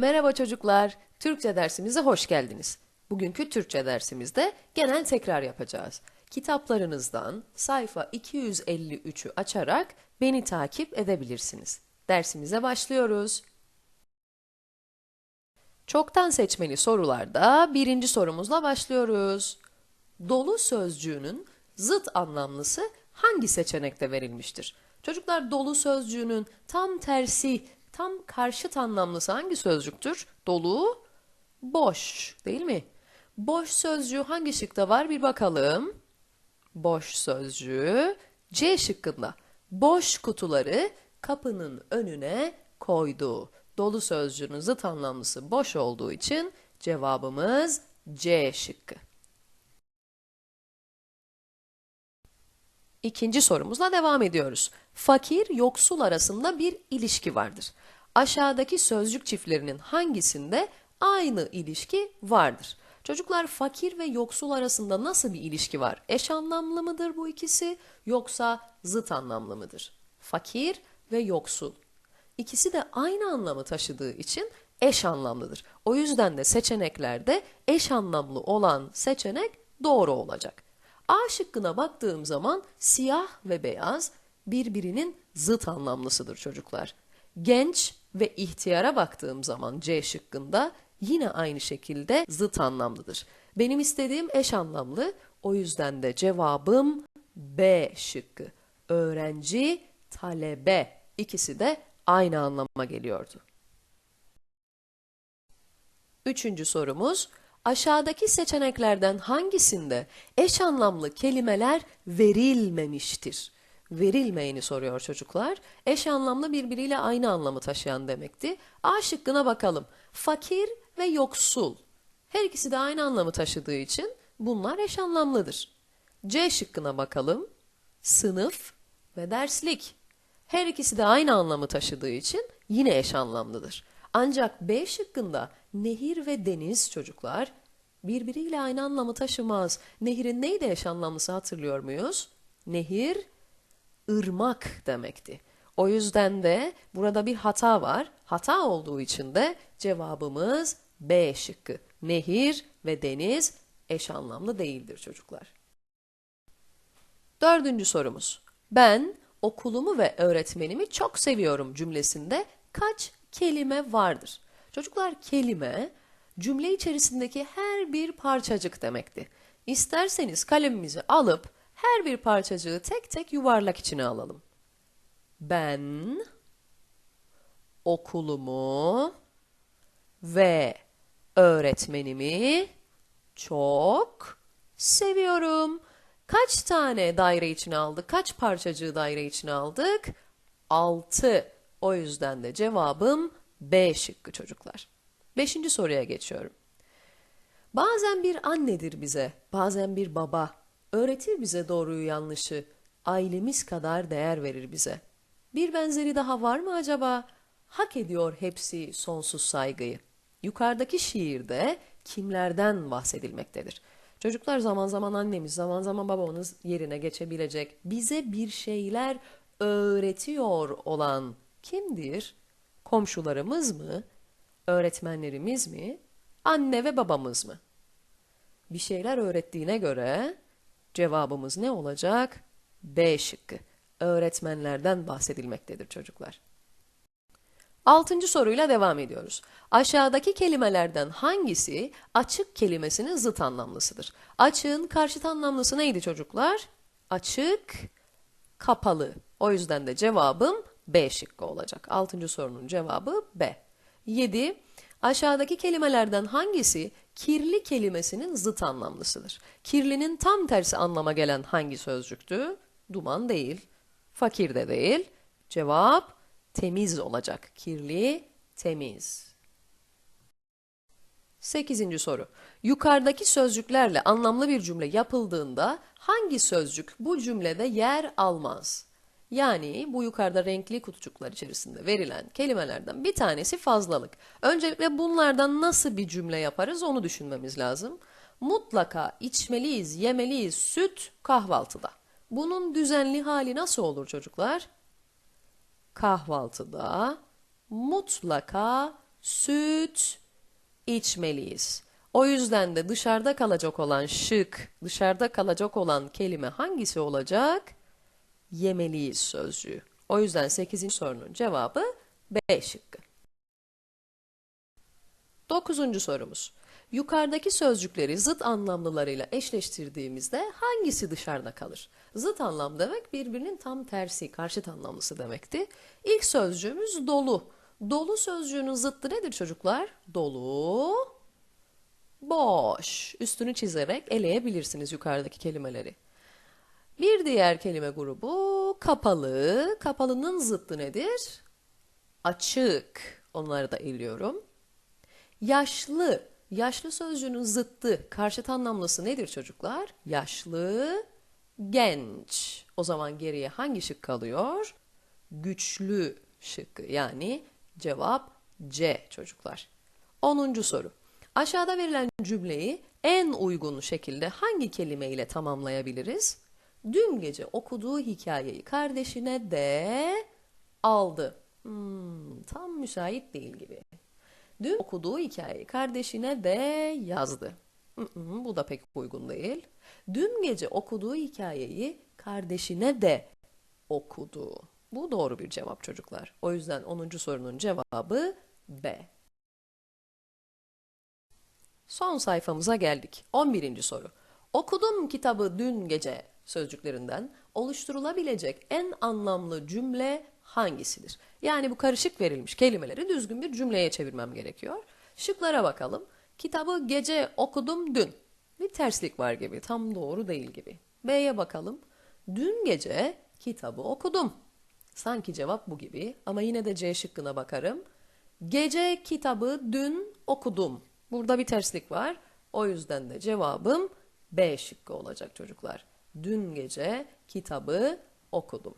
Merhaba çocuklar, Türkçe dersimize hoş geldiniz. Bugünkü Türkçe dersimizde genel tekrar yapacağız. Kitaplarınızdan sayfa 253'ü açarak beni takip edebilirsiniz. Dersimize başlıyoruz. Çoktan seçmeli sorularda birinci sorumuzla başlıyoruz. Dolu sözcüğünün zıt anlamlısı hangi seçenekte verilmiştir? Çocuklar dolu sözcüğünün tam tersi, tam karşıt anlamlısı hangi sözcüktür? Dolu, boş değil mi? Boş sözcüğü hangi şıkta var bir bakalım. Boş sözcüğü C şıkkında. Boş kutuları kapının önüne koydu. Dolu sözcüğünün zıt anlamlısı boş olduğu için cevabımız C şıkkı. İkinci sorumuzla devam ediyoruz. Fakir yoksul arasında bir ilişki vardır. Aşağıdaki sözcük çiftlerinin hangisinde aynı ilişki vardır? Çocuklar fakir ve yoksul arasında nasıl bir ilişki var? Eş anlamlı mıdır bu ikisi yoksa zıt anlamlı mıdır? Fakir ve yoksul. İkisi de aynı anlamı taşıdığı için eş anlamlıdır. O yüzden de seçeneklerde eş anlamlı olan seçenek doğru olacak. A şıkkına baktığım zaman siyah ve beyaz birbirinin zıt anlamlısıdır çocuklar. Genç ve ihtiyara baktığım zaman C şıkkında yine aynı şekilde zıt anlamlıdır. Benim istediğim eş anlamlı. O yüzden de cevabım B şıkkı. Öğrenci, talebe ikisi de aynı anlama geliyordu. Üçüncü sorumuz, aşağıdaki seçeneklerden hangisinde eş anlamlı kelimeler verilmemiştir? Verilmeyeni soruyor çocuklar. Eş anlamlı birbiriyle aynı anlamı taşıyan demekti. A şıkkına bakalım. Fakir ve yoksul. Her ikisi de aynı anlamı taşıdığı için bunlar eş anlamlıdır. C şıkkına bakalım. Sınıf ve derslik. Her ikisi de aynı anlamı taşıdığı için yine eş anlamlıdır. Ancak B şıkkında nehir ve deniz çocuklar birbiriyle aynı anlamı taşımaz. Nehirin neydi eş anlamlısı hatırlıyor muyuz? Nehir, ırmak demekti. O yüzden de burada bir hata var. Hata olduğu için de cevabımız B şıkkı. Nehir ve deniz eş anlamlı değildir çocuklar. Dördüncü sorumuz. Ben okulumu ve öğretmenimi çok seviyorum cümlesinde kaç kelime vardır? Çocuklar kelime cümle içerisindeki her bir parçacık demekti. İsterseniz kalemimizi alıp her bir parçacığı tek tek yuvarlak içine alalım. Ben okulumu ve öğretmenimi çok seviyorum. Kaç tane daire içine aldık? Kaç parçacığı daire içine aldık? 6. O yüzden de cevabım B şıkkı çocuklar. Beşinci soruya geçiyorum. Bazen bir annedir bize, bazen bir baba. Öğretir bize doğruyu yanlışı, ailemiz kadar değer verir bize. Bir benzeri daha var mı acaba? Hak ediyor hepsi sonsuz saygıyı. Yukarıdaki şiirde kimlerden bahsedilmektedir? Çocuklar zaman zaman annemiz, zaman zaman babamız yerine geçebilecek, bize bir şeyler öğretiyor olan kimdir? Komşularımız mı? Öğretmenlerimiz mi? Anne ve babamız mı? Bir şeyler öğrettiğine göre cevabımız ne olacak? B şıkkı. Öğretmenlerden bahsedilmektedir çocuklar. Altıncı soruyla devam ediyoruz. Aşağıdaki kelimelerden hangisi açık kelimesinin zıt anlamlısıdır? Açığın karşıt anlamlısı neydi çocuklar? Açık, kapalı. O yüzden de cevabım B şıkkı olacak. Altıncı sorunun cevabı B. 7. Aşağıdaki kelimelerden hangisi kirli kelimesinin zıt anlamlısıdır? Kirlinin tam tersi anlama gelen hangi sözcüktü? Duman değil, fakir de değil. Cevap temiz olacak. Kirli, temiz. Sekizinci soru. Yukarıdaki sözcüklerle anlamlı bir cümle yapıldığında hangi sözcük bu cümlede yer almaz? Yani bu yukarıda renkli kutucuklar içerisinde verilen kelimelerden bir tanesi fazlalık. Öncelikle bunlardan nasıl bir cümle yaparız onu düşünmemiz lazım. Mutlaka içmeliyiz, yemeliyiz süt kahvaltıda. Bunun düzenli hali nasıl olur çocuklar? Kahvaltıda mutlaka süt içmeliyiz. O yüzden de dışarıda kalacak olan şık, dışarıda kalacak olan kelime hangisi olacak? Yemeliyiz sözcüğü. O yüzden 8. sorunun cevabı B şıkkı. 9. sorumuz. Yukarıdaki sözcükleri zıt anlamlılarıyla eşleştirdiğimizde hangisi dışarıda kalır? Zıt anlam demek birbirinin tam tersi, karşıt anlamlısı demekti. İlk sözcüğümüz dolu. Dolu sözcüğünün zıttı nedir çocuklar? Dolu, boş. Üstünü çizerek eleyebilirsiniz yukarıdaki kelimeleri. Bir diğer kelime grubu kapalı. Kapalının zıttı nedir? Açık. Onları da eliyorum. Yaşlı. Yaşlı sözcüğünün zıttı, karşıt anlamlısı nedir çocuklar? Yaşlı, genç. O zaman geriye hangi şık kalıyor? Güçlü şıkkı. Yani cevap C çocuklar. 10. soru. Aşağıda verilen cümleyi en uygun şekilde hangi kelime ile tamamlayabiliriz? Dün gece okuduğu hikayeyi kardeşine de aldı. Hmm, tam müsait değil gibi. Dün okuduğu hikayeyi kardeşine de yazdı. Mm, mm, bu da pek uygun değil. Dün gece okuduğu hikayeyi kardeşine de okudu. Bu doğru bir cevap çocuklar. O yüzden 10. sorunun cevabı B. Son sayfamıza geldik. 11. soru. Okudum kitabı dün gece sözcüklerinden oluşturulabilecek en anlamlı cümle hangisidir? Yani bu karışık verilmiş kelimeleri düzgün bir cümleye çevirmem gerekiyor. Şıklara bakalım. Kitabı gece okudum dün. Bir terslik var gibi, tam doğru değil gibi. B'ye bakalım. Dün gece kitabı okudum. Sanki cevap bu gibi ama yine de C şıkkına bakarım. Gece kitabı dün okudum. Burada bir terslik var. O yüzden de cevabım B şıkkı olacak çocuklar. Dün gece kitabı okudum.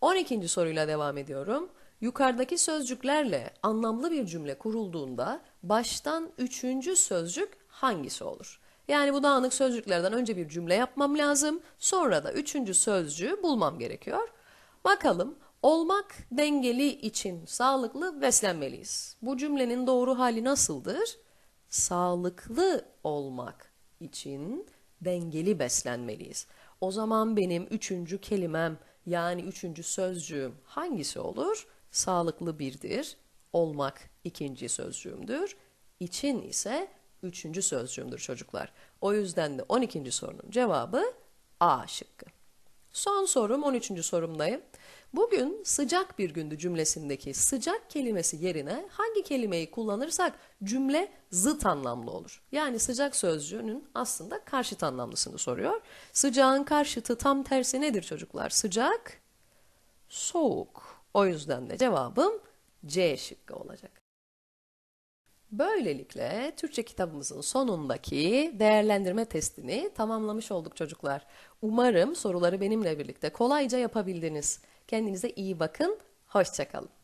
12. soruyla devam ediyorum. Yukarıdaki sözcüklerle anlamlı bir cümle kurulduğunda baştan üçüncü sözcük hangisi olur? Yani bu dağınık sözcüklerden önce bir cümle yapmam lazım. Sonra da üçüncü sözcüğü bulmam gerekiyor. Bakalım olmak dengeli için sağlıklı beslenmeliyiz. Bu cümlenin doğru hali nasıldır? Sağlıklı olmak için dengeli beslenmeliyiz. O zaman benim üçüncü kelimem yani üçüncü sözcüğüm hangisi olur? Sağlıklı birdir. Olmak ikinci sözcüğümdür. İçin ise üçüncü sözcüğümdür çocuklar. O yüzden de 12. sorunun cevabı A şıkkı. Son sorum 13. sorumdayım. Bugün sıcak bir gündü cümlesindeki sıcak kelimesi yerine hangi kelimeyi kullanırsak cümle zıt anlamlı olur. Yani sıcak sözcüğünün aslında karşıt anlamlısını soruyor. Sıcağın karşıtı tam tersi nedir çocuklar? Sıcak, soğuk. O yüzden de cevabım C şıkkı olacak. Böylelikle Türkçe kitabımızın sonundaki değerlendirme testini tamamlamış olduk çocuklar. Umarım soruları benimle birlikte kolayca yapabildiniz. Kendinize iyi bakın, hoşçakalın.